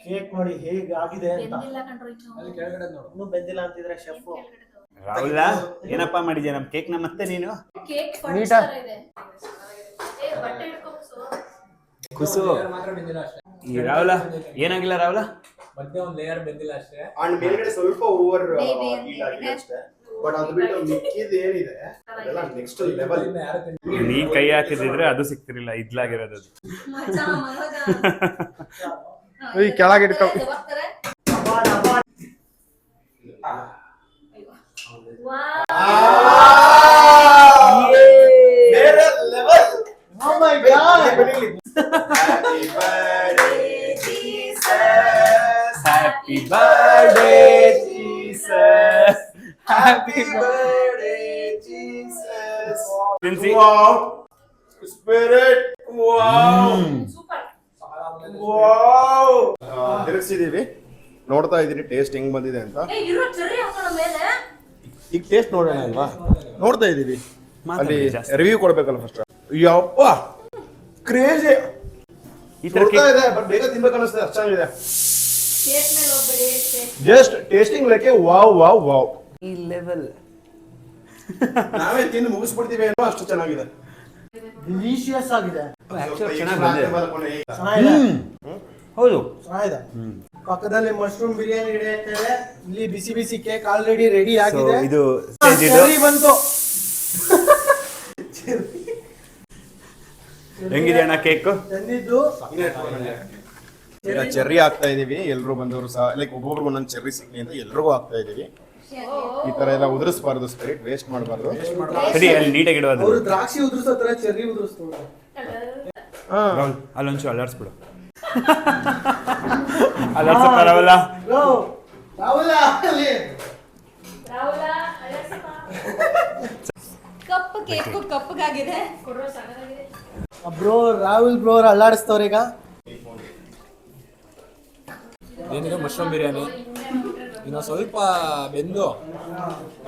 Cake ನೋಡಿ ಹೇಗೆ ಆಗಿದೆ ಅಂತ. ಅಲ್ಲಿ ಕೆಳಗಡೆ ನೋಡು. ಇನ್ನೂ ಬೆಂದಿಲ್ಲ ಅಂತಿದ್ರೆ ಶೆಫ್ ರಾಹುಲ ಏನಪ್ಪ ಮಾಡಿದ್ಯಾ ನಮ್ ಕೇಕ್ನ ಮತ್ತೆ ನೀನು? ಕೇಕ್ ನೀಟ. ಕುಸು. ಮಾತ್ರ ಬೆಂದಿಲ್ಲ ಅಷ್ಟೇ. ಈ ರಾಹುಲ ಏನಾಗಿಲ್ಲ ರಾಹುಲ ಮಧ್ಯೆ ಒಂದ್ ಲೇಯರ್ ಬೆಂದಿಲ್ಲ ಅಷ್ಟೇ. ಅಂಡ್ ಮೇಲ್ಗಡೆ ಸ್ವಲ್ಪ ಓವರ್. ಅಷ್ಟೇ. ಬಟ್ ಅದು ಬಿಟ್ಟು ಮಿಕ್ಕಿದ್ ಏನಿದೆ ಅದೆಲ್ಲ ನೆಕ್ಸ್ಟ್ ಲೆವೆಲ್ ಇನ್ನ ಯಾರು ತಿಂದಿಲ್ಲ. ನೀ ಕೈ ಹಾಕಿದ್ರೆ ಅದು ಸಿಕ್ತಿರ್ಲಿಲ್ಲ ಇದ್ಲಾಗಿರೋದು ಅದು. ಮಜ ಮನೋಜ ಈ ಕೆಳಗೆ ಇಟ್ಕೊ. ಬರ್ತಾರೆ ಬೇರೆ level Oh my God! Happy birthday Happy birthday, Jesus. Happy birthday Jesus ತಿನ್ಸಿ wow spirit wow super wow ತಿರುಗಿಸಿದೀವಿ ನೋಡ್ತಾ ಇದೀನಿ ಟೇಸ್ಟ್ ಹೆಂಗ್ ಬಂದಿದೆ ಅಂತ. ಏ ಇರೋ ಚೆರ್ರಿ ಹಾಕೋಣ ಮೇಲೆ. ಈಗ ಟೇಸ್ಟ್ ನೋಡೋಣ ಅಲ್ವಾ? ನೋಡ್ತಾ ಇದೀವಿ ಅಲ್ಲಿ. ರಿವ್ಯೂ ಕೊಡ್ಬೇಕಲ್ಲ ಫಸ್ಟ್ ಯಪ್ಪ ಕ್ರೇಜಿ ಈ ತರ ನೋಡ್ತಾ ಇದೆ ಬಟ್ ಬೇಗ ತಿನ್ಬೇಕು ಅನಿಸ್ತದೆ ಅಷ್ಟು ಚೆನ್ನಾಗಿದೆ. ಕೇಕ್ ಮೇಲೆ ಹೋಗ್ಬೇಡಿ ಜಸ್ಟ್ ಟೇಸ್ಟಿಂಗ್ ಲೆಕ್ಕೆ ವಾವ್ ವಾವ್ ವಾವ್ ಈ ಲೆವೆಲ್ ನಾವೇ ತಿಂದು ಮುಗಿಸ್ಬಿಡ್ತೀವಿ ಏನೋ ಅಷ್ಟು ಚೆನ್ನಾಗಿದೆ. ಡಿಲಿಷಿಯಸ್ ಆಗಿದೆ. ಚೆನ್ನಾಗಿ ಬಂದಿದೆ. ಹೌದು. ಚೆನ್ನಾಗಿದೆ ಪಕ್ಕದಲ್ಲಿ ಮಶ್ರೂಮ್ ಬಿರಿಯಾನಿ ರೆಡಿ ಇದೆ. ಇಲ್ಲಿ ಬಿಸಿ ಬಿಸಿ ಕೇಕ್ ಆಲ್ರೆಡಿ ರೆಡಿ ಆಗಿದೆ. ಇದು stage ಬಂತು. ಹೆಂಗಿದೆ ಅಣ್ಣ ಕೇಕ್ ತಂದಿದ್ದು ಈಗ ಚೆರ್ರಿ ಹಾಕ್ತಾ ಇದೀವಿ. ಎಲ್ರು ಬಂದವರು ಸಹ ಲೈಕ್ ಒಬ್ಬೊಬ್ರು ಒಂದೊಂದು ಚೆರ್ರಿ ಸಿಗ್ಲಿ ಅಂತ ಎಲ್ರಿಗೂ ಹಾಕ್ತಾ ಇದೀವಿ. ಈ ತರ ಎಲ್ಲ ಉದುರಿಸಬಾರ್ದು ಸ್ಪಿರಿಟ್ ವೇಸ್ಟ್ ಮಾಡಬಾರ್ದು. ಸರಿ ಅಲ್ಲಿ ನೀಟಾಗಿ ಇಡೋದು. ಅವರು ದ್ರಾಕ್ಷಿ ಉದುರಿಸೋ ತರ ಚೆರ್ರಿ ಉದುರಿಸ್ತಾರೆ ಅಲ್ಲೊಂಚು ಅಲ್ಲಾಡ್ಸ್ಬಿಡು. ಅಲ್ಲಿ ರಾಹುಲ ಕಪ್ ಕೇಕು ಕಪ್ಪಗಾಗಿದೆ. ಬ್ರೋ ರಾಹುಲ್ ಬ್ರೋ ಅವ್ರು ಅಲ್ಲಾಡಿಸ್ತವ್ರ ಈಗ. ಏನಿದೆ? ಮಶ್ರೂಮ್ ಬಿರಿಯಾನಿ. ಇನ್ನು ಸ್ವಲ್ಪ ಬೆಂದು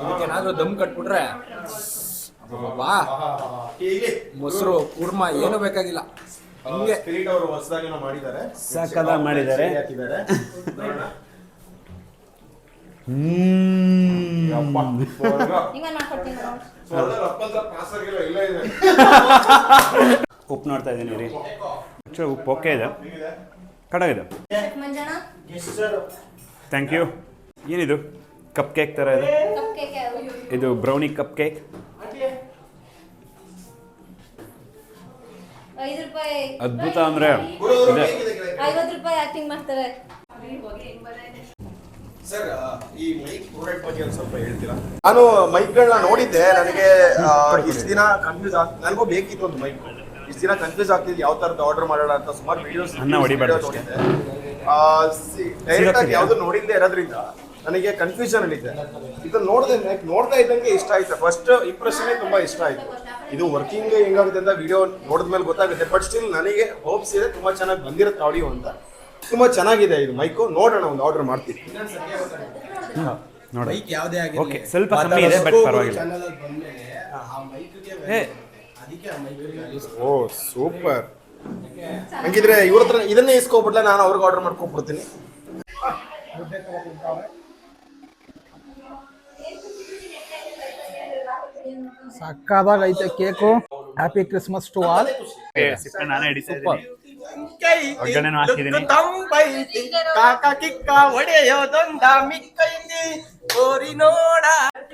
ಇದಕ್ಕೆ ಏನಾದ್ರೂ ದಮ್ ಕಟ್ಬಿಟ್ರೆ ಬಾ ಮೊಸರು ಕುರ್ಮ ಏನು ಬೇಕಾಗಿಲ್ಲ. ಹಂಗೆ ಸ್ಪಿರಿಟ್ ಅವರು ಹೊಸದಾಗಿ ಮಾಡಿದ್ದಾರೆ. ಮಾಡಿದ್ದಾರೆ. ಹಾಕಿದ್ದಾರೆ. ಉಪ್ಪು ನೋಡ್ತಾ ಇದ್ದೀನಿ ರೀ. ಉಪ್ಪು ಓಕೆ ಇದೆ. ಕಡಗಿದೆ ಥ್ಯಾಂಕ್ ಯು ಏನಿದು? ಕಪ್ ಕೇಕ್ ಥರ ಇದೆ ಕಪ್ ಕೇಕ್ ಇದು ಬ್ರೌನಿ ಕಪ್ ಕೇಕ್ ಐದು ರೂಪಾಯಿ. ಅದ್ಭುತ ಅಂದ್ರೆ ಐವತ್ತು ರೂಪಾಯಿ ಆಕ್ಟಿಂಗ್ ಮಾಡ್ತಾರೆ. ಸರ್ ಈ ಮೈಕ್ ಪ್ರಾಡಕ್ಟ್ ಬಗ್ಗೆ ಸ್ವಲ್ಪ ಹೇಳ್ತೀರಾ? ನಾನು ಮೈಕ್ಗಳನ್ನ ನೋಡಿದ್ದೆ. ನನಗೆ ಇಷ್ಟು ದಿನ ಕನ್ಫ್ಯೂಸ್ ಆಗ್ ನನಗೂ ಬೇಕಿತ್ತು ಒಂದು ಮೈಕ್. ಇಷ್ಟು ದಿನ ಕನ್ಫ್ಯೂಸ್ ಆಗ್ತಿದ್ದು. ಯಾವ ತರದ ಆರ್ಡರ್ ಮಾಡೋಣ ಅಂತ ಸುಮಾರು ವಿಡಿಯೋಸ್ ಅಷ್ಟೇ. ಡೈರೆಕ್ಟ್ ಆಗಿ ಯಾವ್ದು ನೋಡಿದ್ದೆ ಇರೋದ್ರಿಂದ ನನಗೆ ಕನ್ಫ್ಯೂಷನ್ ಅಲ್ಲಿದೆ. ಇದನ್ನ ನೋಡಿದೆ ನೋಡ್ತಾ ಇದ್ದಂಗೆ ಇಷ್ಟ ಆಯ್ತು. ಫಸ್ಟ್ ಇಂಪ್ರೆಷನ್ ತುಂಬಾ ಇಷ್ಟ ಆಯ್ತು. ಇದು ವರ್ಕಿಂಗ್ ಹೆಂಗಾಗುತ್ತೆ ಅಂತ ವಿಡಿಯೋ ನೋಡಿದ ಮೇಲೆ ಗೊತ್ತಾಗುತ್ತೆ ಬಟ್ ಸ್ಟಿಲ್ ನನಗೆ ಹೋಪ್ಸ್ ಇದೆ ತುಂಬ ಚೆನ್ನಾಗಿ ಬಂದಿರುತ್ತೆ ಆಡಿಯೋ ಅಂತ. ತುಂಬ ಚೆನ್ನಾಗಿದೆ ಇದು ಮೈಕು ನೋಡೋಣ ಒಂದು ಆರ್ಡರ್ ಮಾಡ್ತೀನಿ. ನೋಡಿ ಯಾವುದೇ ಓಕೆ ಸ್ವಲ್ಪ ಕಮ್ಮಿ ಇದೆ ಬಟ್ ಪರವಾಗಿಲ್ಲ. ಓ ಸೂಪರ್ ಹಂಗಿದ್ರೆ ಇವ್ರ ಹತ್ರ ಇದನ್ನೇ ಇಸ್ಕೊಬಿಡ್ಲ ನಾನು ಅವ್ರಿಗೆ ಆರ್ಡರ್ ಮಾಡ್ಕೊಬಿಡ್ತೀನಿ ಸಕ್ಕದಾಗೈತೆ cake. Happy Christmas to all ನಾನೇ ಹಿಡಿತಾ ಇದ್ದೀನಿ ಒಗ್ಗರಣೆನೂ ಹಾಕಿದ್ದೀನಿ.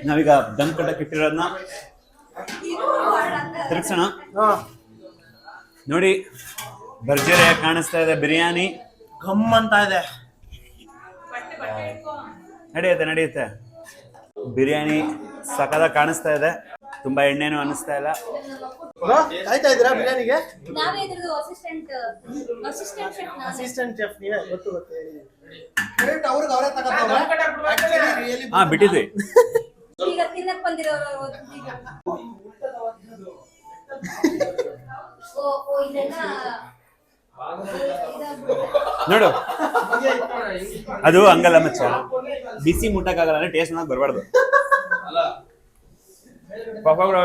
ನಾವೀಗ ದಮ್ ಕಟ್ಟಕ್ಕೆ ಇಟ್ಟಿರೋದನ್ನ ತಿರ್ಗ್ಸೋಣ. ನೋಡಿ ಭರ್ಜರಿಯಾಗಿ ಕಾಣಿಸ್ತಾ ಇದೆ ಬಿರಿಯಾನಿ. ಘಮ್ ಅಂತ ಇದೆ. ನಡೆಯುತ್ತೆ ನಡೆಯುತ್ತೆ. ಬಿರಿಯಾನಿ ಸಕದ ಕಾಣಿಸ್ತಾ ಇದೆ. ತುಂಬಾ ಎಣ್ಣೆನೂ ಅನಿಸ್ತಾ ಇಲ್ಲ. ಕಾಯ್ತಾ ಇದ್ದೀರಾ ಬಿರಿಯಾನಿಗೆ? ನಾವೇ ಇದ್ರದ್ದು ಅಸಿಸ್ಟೆಂಟ್ ಅಸಿಸ್ಟೆಂಟ್ ಶೆಫ್ ನಾನು ಅಸಿಸ್ಟೆಂಟ್ ಚೆಫ್ ನೀವೇ? ಗೊತ್ತು ಗೊತ್ತು ಕರೆಕ್ಟ್ ಅವ್ರಿಗೆ ಅವರೇ ತಗೋತಾರೆ. ಹಾ ಬಿಟ್ಟಿದ್ವಿ. ಈಗ ತಿನ್ನಕ್ ಬಂದಿರೋರು ಈಗ. ಓ ಓ ಇದೆಲ್ಲ ನೋಡು ಅದು ಹಂಗಲ್ಲ ಮಚ್ಚ. ಬಿಸಿ ಮುಟ್ಟಕ್ಕಾಗಲ್ಲ ಅಂದ್ರೆ ಟೇಸ್ಟ್ ಮಾಡಕ್ ಬರಬಾರ್ದು. ಪಾಪ ಬ್ರೋ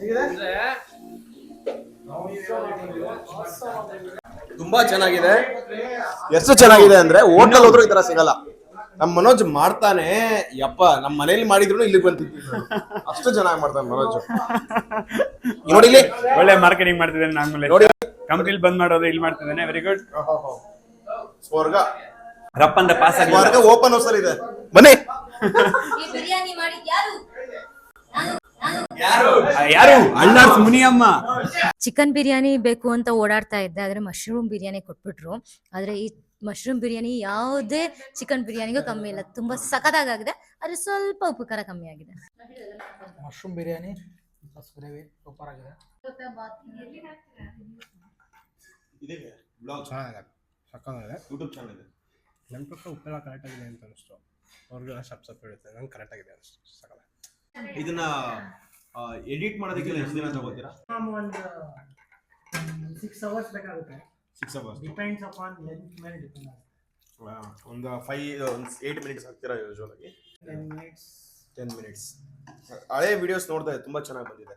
ಹೇಗಿದೆ ತುಂಬಾ ಚೆನ್ನಾಗಿದೆ. ಎಷ್ಟು ಚೆನ್ನಾಗಿದೆ ಅಂದ್ರೆ ಹೋಟೆಲ್ ಹೋದ್ರು ಈ ತರ ಸಿಗಲ್ಲ. ನಮ್ ಮನೋಜ್ ಮಾಡ್ತಾನೆ ಯಪ್ಪ ನಮ್ ಮನೇಲಿ ಮಾಡಿದ್ರು ಇಲ್ಲಿಗೆ ಬಂದಿದ್ದೀವಿ ಅಷ್ಟು ಚೆನ್ನಾಗಿ ಮಾಡ್ತಾನೆ ಮನೋಜ್. ನೋಡಿ ಇಲ್ಲಿ. ಒಳ್ಳೆ ಮಾರ್ಕೆಟಿಂಗ್ ಮಾಡ್ತಿದ್ದೇನೆ ನಾನು ನೋಡಿ. ಕಂಪ್ನಿಲಿ ಬಂದ್ ಮಾಡೋದು ಇಲ್ಲಿ ಮಾಡ್ತಿದ್ದೇನೆ ವೆರಿ ಗುಡ್ ಸ್ವರ್ಗ ರಪ್ಪ ಅಂತ ಪಾಸ್ ಆಗಿ ಸ್ವರ್ಗ ಓಪನ್ ಹೌಸ್ ಅಲ್ಲಿ ಇದೆ. ಬನ್ನಿ. ಈ ಬಿರಿಯಾನಿ ಮಾಡಿದ್ ಯಾರು? ಯಾರು? ಅಣ್ಣಾರ್ಸ್ ಮುನಿಯಮ್ಮ. ಚಿಕನ್ ಬಿರಿಯಾನಿ ಬೇಕು ಅಂತ ಓಡಾಡ್ತಾ ಇದ್ದೆ ಆದರೆ ಮಶ್ರೂಮ್ ಬಿರಿಯಾನಿ ಕೊಟ್ಬಿಟ್ರು. ಆದರೆ ಈ ಮಶ್ರೂಮ್ ಬಿರಿಯಾನಿ ಯಾವುದೇ ಚಿಕನ್ ಬಿರಿಯಾನಿಗೂ ಕಮ್ಮಿ ಇಲ್ಲ ತುಂಬ ಸಖತ್ತಾಗಿದೆ ಆದ್ರೆ ಸ್ವಲ್ಪ ಉಪಕಾರ ಖಾರ ಕಮ್ಮಿ ಆಗಿದೆ. Mushroom biryani plus gravy super ಆಗಿದೆ. ಚೆನ್ನಾಗಿದೆ ಸಕ್ಕತ್ತಾಗಿದೆ ಯೂಟ್ಯೂಬ್ ಚಾನಲ್ ಇದೆ. ನನ್ನ ಪಕ್ಕ ಉಪ್ಪೆಲ್ಲ ಕರೆಕ್ಟಾಗಿದೆ ಅಂತ ಅನಿಸ್ತು. ಅವ್ರಿಗೆಲ್ಲ ಸಪ್ ಸಪ್ ಇರುತ್ತೆ ನಂಗೆ ಕರೆಕ್ಟಾಗಿದೆ ಅನಿಸ್ತು ಸಕಲ. ಇದನ್ನ ಎಡಿಟ್ ಮಾಡೋದಕ್ಕೆ ಎಷ್ಟು ದಿನ ತಗೋತೀರಾ? ಒಂದು ಸಿಕ್ಸ್ ಅವರ್ಸ್ ಬೇಕಾಗುತ್ತೆ. Six hours depends upon length ಮೇಲೆ ಡಿಪೆಂಡ್ ಆಗುತ್ತೆ. ಒಂದು ಫೈವ್ ಒಂದು ಏಟ್ ಮಿನಿಟ್ಸ್ ಹಾಕ್ತೀರಾ ಯೂಶುವಲ್ ಆಗಿ? ಟೆನ್ ಮಿನಿಟ್ಸ್ ಟೆನ್ ಮಿನಿಟ್ಸ್ ಹಳೆ ವಿಡಿಯೋಸ್ ನೋಡಿದೆ ತುಂಬಾ ಚೆನ್ನಾಗಿ ಬಂದಿದೆ.